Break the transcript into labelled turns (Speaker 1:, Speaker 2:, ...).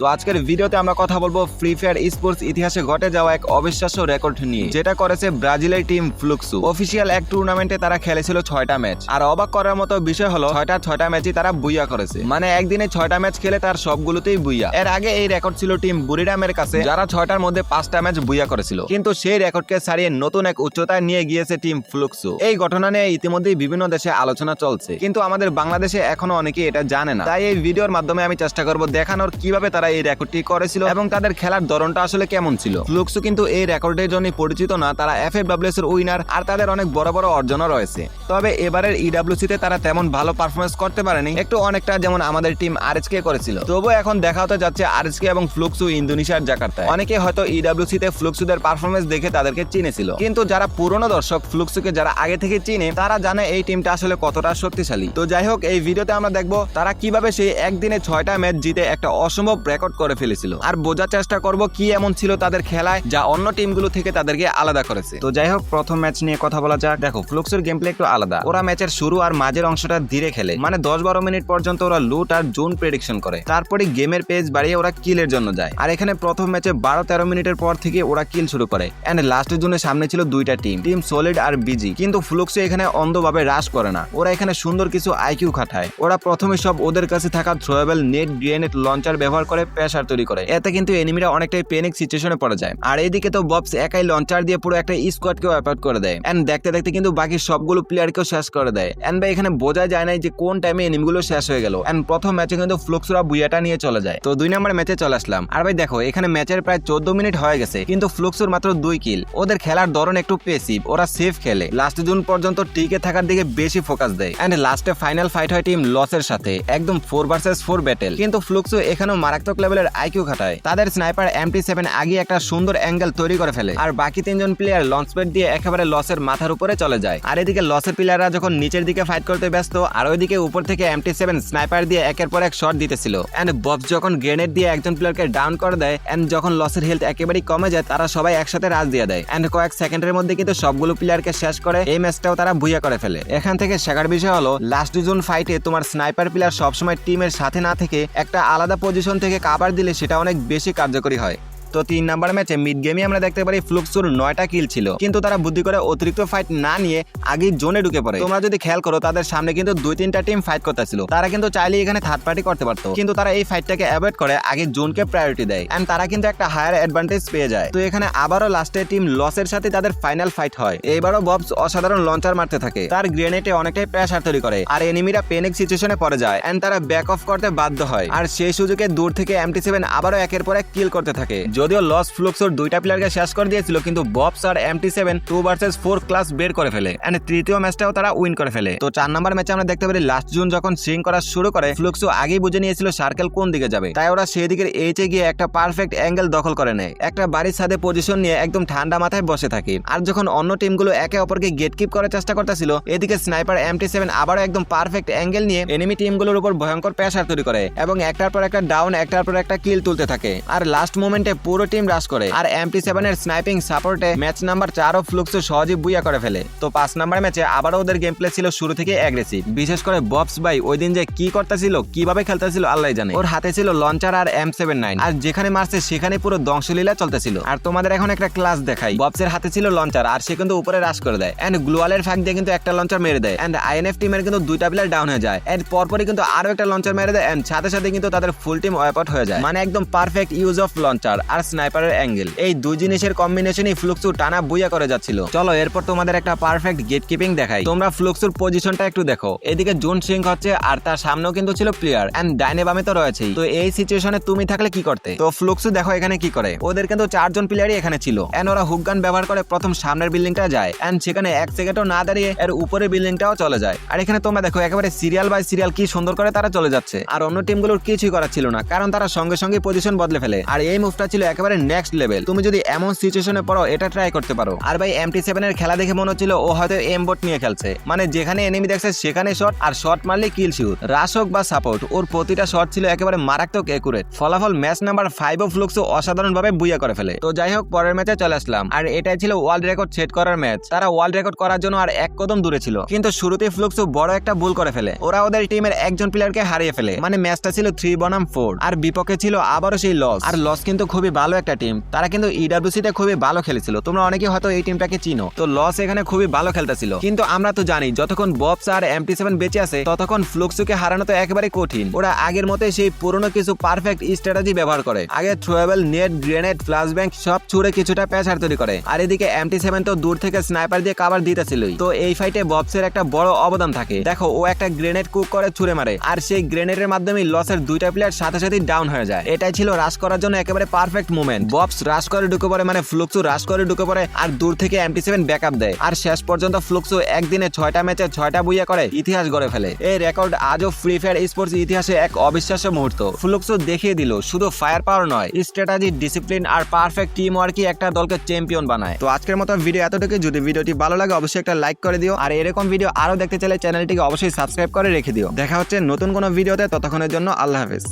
Speaker 1: তো আজকের ভিডিওতে আমরা কথা বলব ফ্রি ফায়ার স্পোর্টস ইতিহাসে ঘটে যাওয়া এক অবিশ্বাস্য রেকর্ড নিয়ে, যেটা করেছে ব্রাজিলের টিম ফ্লুক্সু অফিসিয়াল এক টুর্নামেন্টে তারা খেলেছিল ছয়টা ম্যাচ আর অবাক করার মতো বিষয় হলো, ছয়টা ছয়টা ম্যাচই তারা বুইয়া করেছে। মানে একদিনে ছয়টা ম্যাচ খেলে তার সবগুলোতেই বুইয়া। এর আগে এই রেকর্ড ছিল টিম বুরিডামের কাছে, যারা ছয়টার মধ্যে পাঁচটা ম্যাচ বুইয়া করেছিল। কিন্তু সেই রেকর্ডকে ছাড়িয়ে নতুন এক উচ্চতায় নিয়ে গিয়েছে টিম ফ্লুক্সু এই ঘটনা নিয়ে ইতিমধ্যেই বিভিন্ন দেশে আলোচনা চলছে। কিন্তু আমাদের বাংলাদেশে এখনও অনেকে এটা জানে না। তাই এই ভিডিওর মাধ্যমে আমি চেষ্টা করব দেখানোর কীভাবে তারা এই রেকর্ডটি করেছিল এবং তাদের খেলার ধরনটা আসলে কেমন ছিল। ফ্লুক্সু কিন্তু এই রেকর্ডের জন্য পরিচিত না, তারা এফ ডাব্লিউএস এর উইনার আর তাদের অনেক বড় বড় অর্জনও রয়েছে। তবে এবারের ইডাব্লিউসি তে তারা তেমন ভালো পারফরমেন্স করতে পারেনি, একটু অনেকটা যেমন আমাদের টিম আরএসকে করেছিল। তবুও এখন দেখা হতে যাচ্ছে আরএসকে এবং ফ্লুক্সু ইন্দোনেশিয়ার জাকার্তায়। অনেকে হয়তো ইডাব্লিউসি তে ফ্লুক্সুদের পারফরমেন্স দেখে তাদেরকে চিনেছিল। কিন্তু যারা পুরনো দর্শক ফ্লুক্সুকে যারা আগে থেকে চিনে, তারা জানে এই টিমটা আসলে কতটা শক্তিশালী। তো যাই হোক, এই ভিডিওতে আমরা দেখব তারা কীভাবে সেই একদিনে ছয়টা ম্যাচ জিতে একটা অসম্ভব রেকর্ড করে ফেলেছিল। আর বোঝার চেষ্টা করব কি এমন ছিল তাদের খেলায় যা অন্য টিমগুলো থেকে তাদেরকে আলাদা করেছে। তো যাই হোক, প্রথম ম্যাচ নিয়ে কথা বলা যাক। দেখো, ফ্লুক্সের গেম প্লে একটু আলাদা। ওরা ম্যাচের শুরু আর মাঝের অংশটা ধীরে খেলে। মানে দশ বারো মিনিট পর্যন্ত ওরা লুট আর জোন প্রেডিকশন করে। তারপরে গেমের পেজ বাড়িয়ে ওরা কিলের জন্য যায়। আর এখানে প্রথম ম্যাচে বারো তেরো মিনিটের পর থেকে ওরা কিল শুরু করে। এন্ড লাস্টের জন্য সামনে ছিল দুইটা টিম টিম সলিড আর বিজি কিন্তু ফ্লুক্সে এখানে অন্ধভাবে হ্রাস করে না। ওরা এখানে সুন্দর কিছু আইকিউ খাটায়। ওরা প্রথমে সব ওদের কাছে থাকা থ্রোয়েবল নেট গ্রেনেড লঞ্চার ব্যবহার করে প্রেসার তৈরি করে। এতে কিন্তু এনিমিরা অনেকটাই পেনিক সিচুয়েশনে পড়ে যায়। আর এইদিকে তো ববস একাই লঞ্চার দিয়ে পুরো একটা স্কোয়াডকে অ্যাপার্ট করে দেয়। এন্ড দেখতে দেখতে কিন্তু বাকি সবগুলো প্লেয়ারকেও শেষ করে দেয়। এন্ড ভাই, এখানে বোঝা যায় না যে কোন টাইমে এনিমিগুলো শেষ হয়ে গেল। এন্ড প্রথম ম্যাচে কিন্তু ফ্লুক্সরা বুয়াটা নিয়ে চলে যায়। তো দুই নম্বর ম্যাচে চলে আসলাম। আর ভাই, দেখো, এখানে ম্যাচের প্রায় চোদ্দ মিনিট হয়ে গেছে। কিন্তু ফ্লুক্সুর মাত্র দুই কিল ওদের খেলার ধরন একটু পেসিভ ওরা সেফ খেলে। লাস্ট জুন পর্যন্ত টিকে থাকার দিকে বেশি ফোকাস দেয়। এন্ড লাস্টে ফাইনাল ফাইট হয় টিম লসের সাথে। একদম ফোর ভার্সেস ফোর ব্যাটেল কিন্তু ফ্লুক্সু এখানেও মারাত্মক লেভেলের আইকিউ খাটায়। তাদের স্নাইপার এমটি সেভেন আগে একটা সুন্দর অ্যাঙ্গেল তৈরি করে ফেলে। আর বাকি তিনজন প্লেয়ার লঞ্চ প্যাড দিয়ে একেবারে লসের মাথার উপরে চলে যায়। আর এদিকে লসের প্লেয়াররা যখন নিচের দিকে ফাইট করতে ব্যস্ত, আর ওইদিকে উপর থেকে এমটি সেভেন স্নাইপার দিয়ে একের পর এক শট দিতেছিল। এন্ড ববস যখন গ্রেনেড দিয়ে একজন প্লেয়ারকে ডাউন করে দেয় এন্ড যখন লসের হেলথ একেবারেই কমে যায়, তারা সবাই একসাথে রাজ দিয়ে দেয়। এন্ড কয়েক সেকেন্ডের মধ্যে কিন্তু সবগুলো প্লেয়ারকে শেষ করে এই ম্যাচটাও তারা ভুইয়া করে ফেলে। এখান থেকে শেখার বিষয় হলো লাস্ট জুন ফাইটে তোমার স্নাইপার প্লেয়ার সবসময় টিমের সাথে না থেকে একটা আলাদা পজিশন থেকে কাবার দিলে সেটা অনেক বেশি কার্যকরী হয়। তো তিন নাম্বার ম্যাচে মিড গেমে আমরা দেখতে পারি ফ্লুক্সুর নয়টা কিল ছিল। কিন্তু তারা বুদ্ধি করে অতিরিক্ত ফাইট না নিয়ে আগেই জোনে ঢুকে পড়ে। তোমরা যদি খেয়াল করো, তাদের সামনে কিন্তু দুই তিনটা টিম ফাইট করতেছিল। তারা কিন্তু চাইলে এখানে থার্ড পার্টি করতে পারতো। কিন্তু তারা এই ফাইটটাকে অ্যাভয়েড করে আগে জোনকে প্রায়োরিটি দেয়। এন্ড তারা কিন্তু একটা হায়ার অ্যাডভান্টেজ পেয়ে যায়। তো এখানে আবারও লাস্টে টিম লসের সাথে তাদের ফাইনাল ফাইট হয়। এইবারও ববস অসাধারণ লঞ্চার মারতে থাকে। তার গ্রেনেডে অনেকটাই প্রেসার তৈরি করে। আর এনিমিরা পেনিক সিচুয়েশনে পড়ে যায়। এন্ড তারা ব্যাক অফ করতে বাধ্য হয়। আর সেই সুযোগে দূর থেকে এমটি সেভেন আবারও একের পর এক কিল করতে থাকে। যদিও লস ফ্লুক্সর দুইটা প্লেয়ারকে শেষ করে দিয়েছিল, কিন্তু ববস আর M T seven two versus four class বের করে ফেলে। এন্ড তৃতীয় ম্যাচটাও তারা উইন করে ফেলে। তো চার নম্বর ম্যাচে আমরা দেখতে পারি লাস্ট জুন যখন সিং করা শুরু করে, ফ্লুক্সো আগেই বুঝে নিয়েছিল সার্কেল কোন দিকে যাবে। তাই ওরা সেই দিকের এইচে গিয়ে একটা পারফেক্ট অ্যাঙ্গেল দখল করে নেয়। একটা বাড়ির ছাদে পজিশন নিয়ে একদম ঠান্ডা মাথায় বসে থাকে। আর যখন অন্য টিমগুলো একে অপরকে গেট কিপ করার চেষ্টা করতেছিল, এদিকে স্নাইপার এমটি সেভেন আবারও একদম পারফেক্ট অ্যাঙ্গেল নিয়ে এনিমি টিমগুলোর উপর ভয়ঙ্কর প্রেসার তৈরি করে এবং একটার পর একটা ডাউন একটার পর একটা কিল তুলতে থাকে। আর লাস্ট মোমেন্টে পুরো টিম রাশ করে। আর এমটি সেভেনের স্নাইপিং সাপোর্টে ম্যাচ নাম্বার চারও ফ্লুক্স সহজে বুইয়া করে ফেলে। তো পাঁচ নাম্বার ম্যাচে আবারও ওদের গেম প্লে ছিল শুরু থেকে অ্যাগ্রেসিভ বিশেষ করে ববস বাই ওই দিন যে কি করতেছিল, কীভাবে খেলতেছিল আল্লাহ জানে। ওর হাতে ছিল লঞ্চার আর এম সেভেন নাইন আর যেখানে মারছে সেখানে পুরো ধ্বংসলীলা চলতেছিল। আর তোমাদের এখন একটা ক্লাস দেখাই। ববসের হাতে ছিল লঞ্চার আর সে কিন্তু উপরে রাশ করে দেয়। এন্ড গ্লোয়ালের ফাঁক দিয়ে কিন্তু একটা লঞ্চার মেরে দেয়। এন্ড আইএনএফ টিমের কিন্তু দুইটা প্লেয়ার ডাউন হয়ে যায়। এন্ড পরপরই কিন্তু আরও একটা লঞ্চার মেরে দেয়। এন্ড সাথে সাথে কিন্তু তাদের ফুল টিম ওয়াইপ হয়ে যায়। মানে একদম পারফেক্ট ইউজ অফ লঞ্চার আর স্নাইপারের অ্যাঙ্গেল। এই দুই জিনিসের কম্বিনেশনই ফ্লুক্সু টানা বুইয়া করে যাচ্ছিল। চলো, এরপর তোমাদের একটা পারফেক্ট গেট কিপিং দেখাই। তোমরা ফ্লুক্সুর পজিশনটা একটু দেখো। এদিকে জোন সিঙ্ক হচ্ছে আর তার সামনেও কিন্তু ছিল প্লেয়ার এন্ড ডাইনে বামে তো রয়েছেই। তো এই সিচুয়েশনে তুমি থাকলে কি করতে? তো ফ্লুক্সু দেখো এখানে কি করে। ওদের কিন্তু চারজন প্লেয়ারই এখানে ছিল। এন্ড ওরা হুকগান ব্যবহার করে প্রথম সামনের বিল্ডিংটা যায়। এন্ড সেখানে এক সেকেন্ডও না দাঁড়িয়ে এর উপরে বিল্ডিংটাও চলে যায়। আর এখানে তোমরা দেখো, একেবারে সিরিয়াল বাই সিরিয়াল কি সুন্দর করে তারা চলে যাচ্ছে। আর অন্য টিমগুলোর কিছুই করার ছিল না। কারণ তারা সঙ্গে সঙ্গে পজিশন বদলে ফেলে। আর এই মুভটা ছিল একেবারে নেক্সট লেভেল তুমি যদি এমন সিচুয়েশনে পড়ো, এটা ট্রাই করতে পারো। আর ভাই এমটি সেভেন এর খেলা দেখে মনে হচ্ছিল ও হয়তো এম বোট নিয়ে খেলছে। মানে যেখানে এনিমি দেখছে, সেখানে শট আর শট মারলে কিল শিউর রাশ হোক বা সাপোর্ট ওর প্রতিটা শট ছিল একেবারে মারাত্মক একুরেট ফলাফল ম্যাচ নাম্বার ফাইভ ফ্লুক্সও অসাধারণ ভাবে বুইয়া করে ফেলে। তো যাই হোক, পরের ম্যাচে চলে আসলাম। আর এটাই ছিল ওয়ার্ল্ড রেকর্ড সেট করার ম্যাচ তারা ওয়ার্ল্ড রেকর্ড করার জন্য আর এক কদম দূরে ছিল। কিন্তু শুরুতে ফ্লুক্সও বড় একটা ভুল করে ফেলে। ওরা ওদের টিমের একজন প্লেয়ারকে হারিয়ে ফেলে। মানে ম্যাচটা ছিল থ্রি বনাম ফোর আর বিপক্ষে ছিল আবারও সেই লস আর লস কিন্তু খুবই ভালো একটা টিম তারা কিন্তু ইডাব্লিউসি তে খুবই ভালো খেলেছিল। তোমরা অনেকে হয়তো এই টিমটাকে চিনো। তো লস এখানে খুবই ভালো খেলতেছিল। কিন্তু আমরা তো জানি, যতক্ষণ ববস আর এমটি সেভেন বেঁচে আছে, ততক্ষণ ফ্লুক্সুকে হারানো তো একেবারে কঠিন। ওরা আগের মতে সেই পুরনো কিছু পারফেক্ট স্ট্র্যাটেজি ব্যবহার করে। আগে throwable net grenade flash bang সব ছুড়ে কিছুটা প্যাচার তৈরি করে। আর এদিকে এমটি সেভেন তো দূর থেকে স্নাইপার দিয়ে কাবার দিতেছিলই। তো এই ফাইটে ববসের একটা বড় অবদান থাকে। দেখো, ও একটা গ্রেনেড কুক করে ছুড়ে মারে। আর সেই গ্রেনেডের মাধ্যমে লসের দুইটা প্লেয়ার সাথে সাথে ডাউন হয়ে যায়। এটাই ছিল রাশ করার জন্য একেবারে পারফেক্ট মুভমেন্ট ববস রাশ করে ঢুকে পড়ে মানে ফ্লুক্সু রাশ করে ঢুকে পড়ে আর দূর থেকে এমটি সেভেন ব্যাকআপ দেয়। আর শেষ পর্যন্ত ফ্লুক্সু একদিনে ছয়টা ম্যাচে ছয়টা বুইয়া করে, ইতিহাস গড়ে ফেলে। এই রেকর্ড আজও ফ্রি ফায়ার স্পোর্টস ইতিহাসে এক অবিশ্বাস্য মুহূর্ত। ফ্লুক্সু দেখিয়ে দিল, শুধু ফায়ার পাওয়ার নয় স্ট্র্যাটেজি ডিসিপ্লিন আর পারফেক্ট টিম ওয়ার্কই একটা দলকে চ্যাম্পিয়ন বানায়। তো আজকের মতো ভিডিও এতটুকু যদি ভিডিওটি ভালো লাগে, অবশ্যই একটা লাইক করে দিও। আর এরকম ভিডিও আরও দেখতে চাইলে চ্যানেলটিকে অবশ্যই সাবস্ক্রাইব করে রেখে দিও। দেখা হচ্ছে নতুন কোনো ভিডিওতে ততক্ষণের জন্য আল্লাহ হাফেজ।